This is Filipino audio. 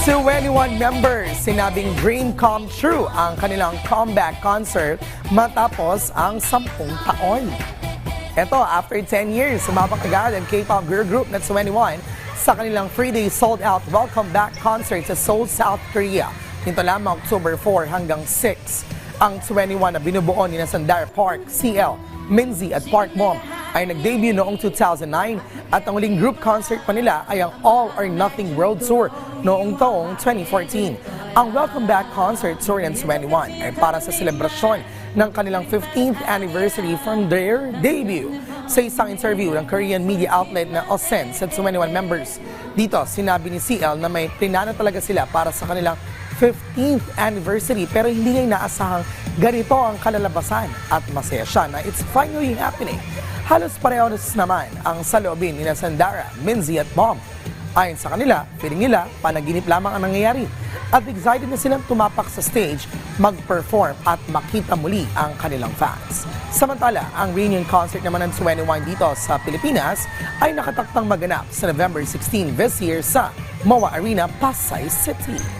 21 members sinabing dream come true ang kanilang comeback concert matapos ang 10 taon. Ito, after 10 years, sumabak agad ang K-pop girl group na 21 sa kanilang 3-day sold-out welcome back concert sa Seoul, South Korea. Nito lamang October 4 hanggang 6. Ang 21 na binubuo ni na Sandara Park, CL, Minzy at Park Mom ay nag-debut noong 2009 at ang huling group concert pa nila ay ang All or Nothing World Tour noong taong 2014. Ang Welcome Back Concert Tour ng 21 ay para sa selebrasyon ng kanilang 15th anniversary from their debut. Sa isang interview ng Korean media outlet na OSEN sa 21 members, dito sinabi ni CL na may plinano talaga sila para sa kanilang 15th anniversary pero hindi niya inaasahang ganito ang kalalabasan at masaya siya na it's finally happening. Halos parehos naman ang saloobin ni Sandara, Minzy at Mom. Ayon sa kanila, feeling nila panaginip lamang ang nangyayari at excited na silang tumapak sa stage, mag-perform at makita muli ang kanilang fans. Samantala, ang reunion concert naman ng 21 dito sa Pilipinas ay nakataktang maganap sa November 16 this year sa MOA Arena, Pasay City.